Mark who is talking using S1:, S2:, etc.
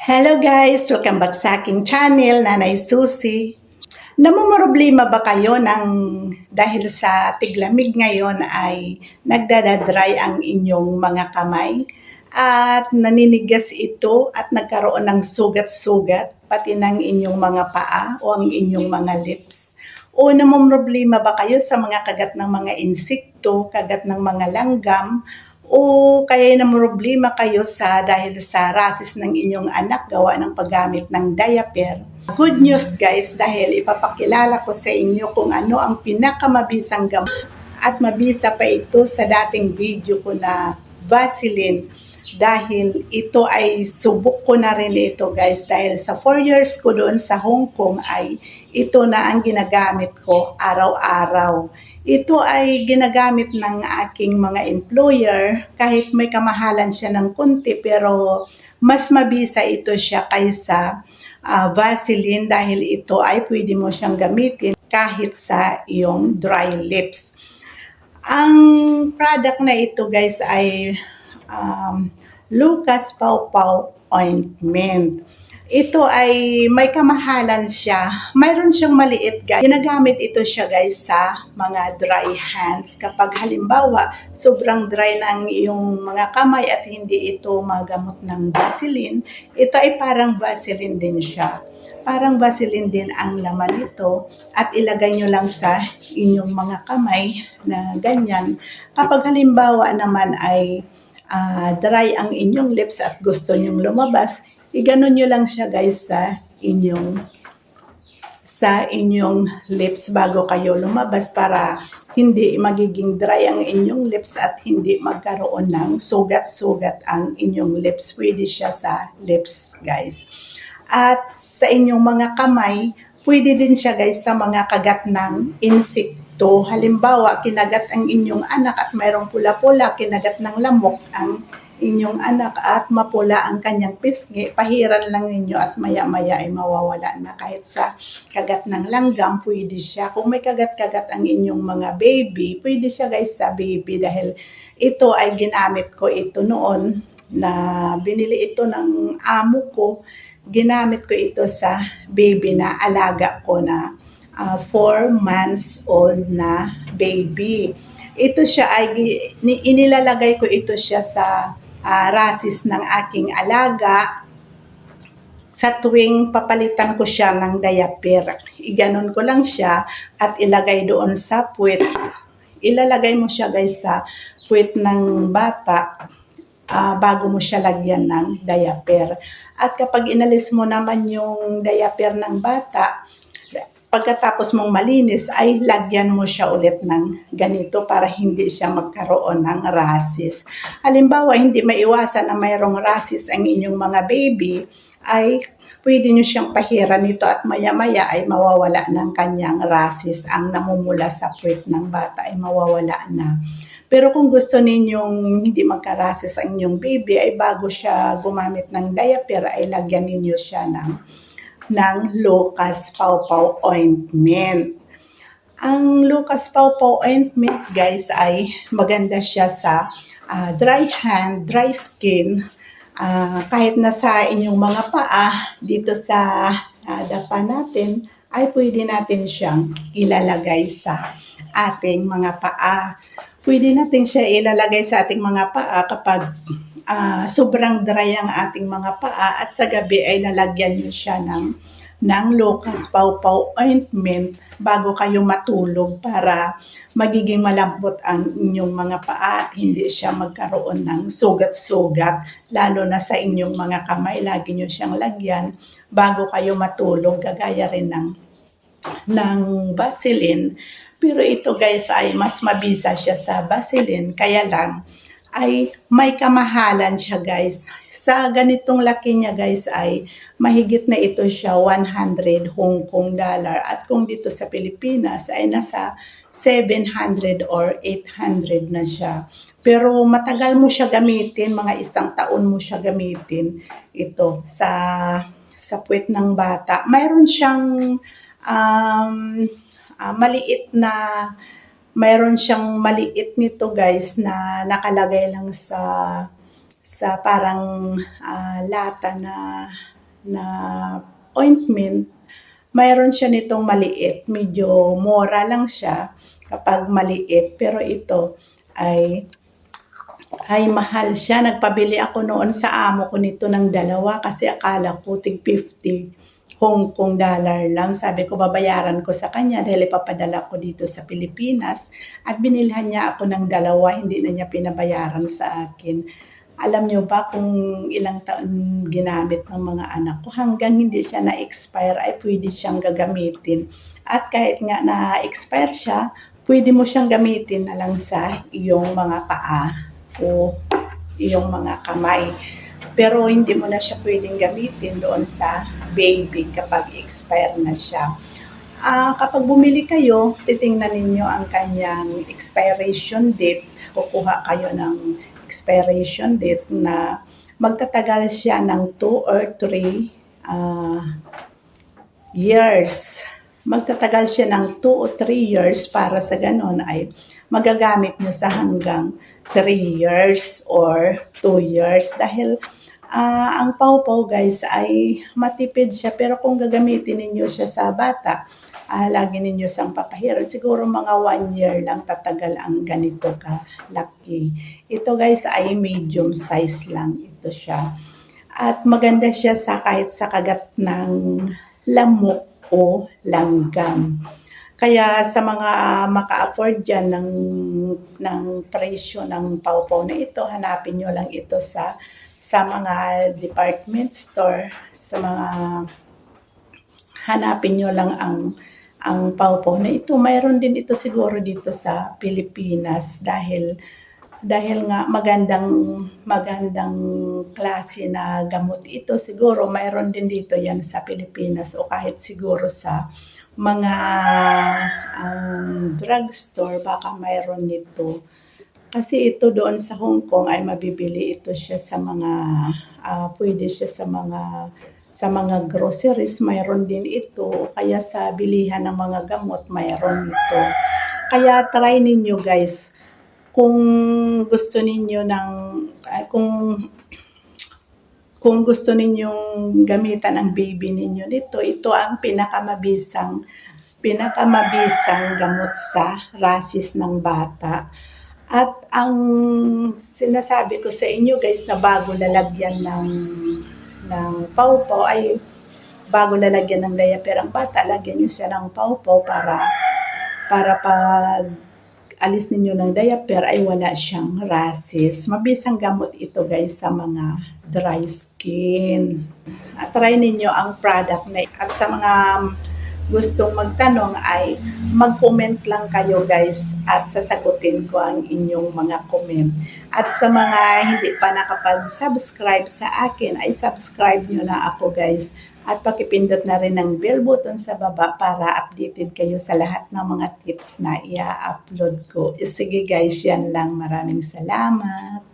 S1: Hello guys! Welcome back sa aking channel, Nanay Susi. Namumroblema ba kayo ng dahil sa tiglamig ngayon ay nagdadadry ang inyong mga kamay at naninigas ito at nagkaroon ng sugat-sugat pati ng inyong mga paa o ang inyong mga lips? O namumroblema ba kayo sa mga kagat ng mga insekto, kagat ng mga langgam o kaya na problema kayo sa dahil sa rasis ng inyong anak gawa ng paggamit ng diaper. Good news guys dahil ipapakilala ko sa inyo kung ano ang pinakamabisang gamot at mabisa pa ito sa dating video ko na Vaseline dahil ito ay subok ko na rin ito guys dahil sa 4 years ko doon sa Hong Kong ay ito na ang ginagamit ko araw-araw. Ito ay ginagamit ng aking mga employer kahit may kamahalan siya ng kunti pero mas mabisa ito siya kaysa uh, Vaseline dahil ito ay pwede mo siyang gamitin kahit sa iyong dry lips. Ang product na ito guys ay um, Lucas Pau Ointment. Ito ay may kamahalan siya. Mayroon siyang maliit guys. Ginagamit ito siya guys sa mga dry hands. Kapag halimbawa, sobrang dry ng iyong mga kamay at hindi ito magamot ng Vaseline, ito ay parang Vaseline din siya. Parang Vaseline din ang laman nito at ilagay nyo lang sa inyong mga kamay na ganyan. Kapag halimbawa naman ay uh, dry ang inyong lips at gusto nyong lumabas, iganon nyo lang siya guys sa inyong sa inyong lips bago kayo lumabas para hindi magiging dry ang inyong lips at hindi magkaroon ng sugat-sugat ang inyong lips. Pwede siya sa lips, guys. At sa inyong mga kamay, pwede din siya guys sa mga kagat ng insect ito, halimbawa, kinagat ang inyong anak at mayroong pula-pula, kinagat ng lamok ang inyong anak at mapula ang kanyang pisngi, pahiran lang ninyo at maya-maya ay mawawala na. Kahit sa kagat ng langgam, pwede siya. Kung may kagat-kagat ang inyong mga baby, pwede siya guys sa baby dahil ito ay ginamit ko ito noon na binili ito ng amo ko. Ginamit ko ito sa baby na alaga ko na uh, four months old na baby. Ito siya ay inilalagay ko ito siya sa uh, rasis ng aking alaga sa tuwing papalitan ko siya ng diaper. Iganon ko lang siya at ilagay doon sa puwet. Ilalagay mo siya guys sa puwet ng bata uh, bago mo siya lagyan ng diaper. At kapag inalis mo naman yung diaper ng bata, pagkatapos mong malinis ay lagyan mo siya ulit ng ganito para hindi siya magkaroon ng rasis. Halimbawa, hindi maiwasan na mayroong rasis ang inyong mga baby, ay pwede nyo siyang pahiran nito at maya-maya ay mawawala ng kanyang rasis. Ang namumula sa puwet ng bata ay mawawala na. Pero kung gusto ninyong hindi magkarasis ang inyong baby, ay bago siya gumamit ng diaper, ay lagyan ninyo siya ng ng Lucas Pawpaw Ointment. Ang Lucas Pawpaw Ointment, guys, ay maganda siya sa uh, dry hand, dry skin, uh, kahit nasa inyong mga paa, dito sa uh, dapa natin, ay pwede natin siyang ilalagay sa ating mga paa. Pwede natin siya ilalagay sa ating mga paa kapag uh, sobrang dry ang ating mga paa at sa gabi ay lalagyan nyo siya ng, ng Lucas Pawpaw ointment bago kayo matulog para magiging malambot ang inyong mga paa at hindi siya magkaroon ng sugat-sugat lalo na sa inyong mga kamay. Lagi nyo siyang lagyan bago kayo matulog gagaya rin ng, ng Vaseline. Pero ito guys ay mas mabisa siya sa Vaseline kaya lang ay may kamahalan siya guys. Sa ganitong laki niya guys ay mahigit na ito siya 100 Hong Kong dollar. At kung dito sa Pilipinas ay nasa 700 or 800 na siya. Pero matagal mo siya gamitin, mga isang taon mo siya gamitin ito sa sa puwet ng bata. Mayroon siyang um, uh, maliit na mayroon siyang maliit nito guys na nakalagay lang sa sa parang ah, lata na na ointment, mayroon siya nitong maliit. Medyo mura lang siya kapag maliit. Pero ito ay ay mahal siya. Nagpabili ako noon sa amo ko nito ng dalawa kasi akala ko tig 50 Hong Kong dollar lang. Sabi ko babayaran ko sa kanya dahil ipapadala ko dito sa Pilipinas at binilhan niya ako ng dalawa, hindi na niya pinabayaran sa akin. Alam niyo ba kung ilang taon ginamit ng mga anak ko hanggang hindi siya na-expire ay pwede siyang gagamitin. At kahit nga na-expire siya, pwede mo siyang gamitin na lang sa iyong mga paa o iyong mga kamay. Pero hindi mo na siya pwedeng gamitin doon sa baby kapag expire na siya. Ah, kapag bumili kayo, titingnan ninyo ang kanyang expiration date. Kukuha kayo ng expiration date na magtatagal siya ng 2 or 3 years. Magtatagal siya ng 2 o 3 years para sa ganun ay magagamit nyo sa hanggang 3 years or 2 years dahil ah, ang pawpaw guys ay matipid siya pero kung gagamitin ninyo siya sa bata ah, lagi ninyo siyang papahiran siguro mga 1 year lang tatagal ang ganito kalaki. Ito guys ay medium size lang ito siya. At maganda siya sa kahit sa kagat ng lamok o langgam. Kaya sa mga maka-afford dyan ng, ng presyo ng pawpaw na ito, hanapin nyo lang ito sa sa mga department store, sa mga hanapin nyo lang ang ang pawpaw na ito. Mayroon din ito siguro dito sa Pilipinas dahil dahil nga magandang magandang klase na gamot ito siguro mayroon din dito yan sa Pilipinas o kahit siguro sa mga um, drugstore baka mayroon nito kasi ito doon sa Hong Kong ay mabibili ito siya sa mga ah, pwede siya sa mga sa mga groceries. Mayroon din ito. Kaya sa bilihan ng mga gamot mayroon ito. Kaya try ninyo guys. Kung gusto ninyo ng ay, kung kung gusto ninyong gamitan ang baby ninyo dito, ito ang pinakamabisang pinakamabisang gamot sa rasis ng bata. At ang sinasabi ko sa inyo guys na bago lalagyan ng ng pawpaw ay bago lalagyan ng diaper ang bata, lagyan nyo siya ng pawpaw para para pag alis ninyo ng diaper ay wala siyang rashes. Mabisang gamot ito guys sa mga dry skin. At try ninyo ang product na at sa mga gustong magtanong ay mag-comment lang kayo guys at sasagutin ko ang inyong mga comment. At sa mga hindi pa nakapag-subscribe sa akin ay subscribe nyo na ako guys at pakipindot na rin ng bell button sa baba para updated kayo sa lahat ng mga tips na i-upload ko. Sige guys, yan lang. Maraming salamat.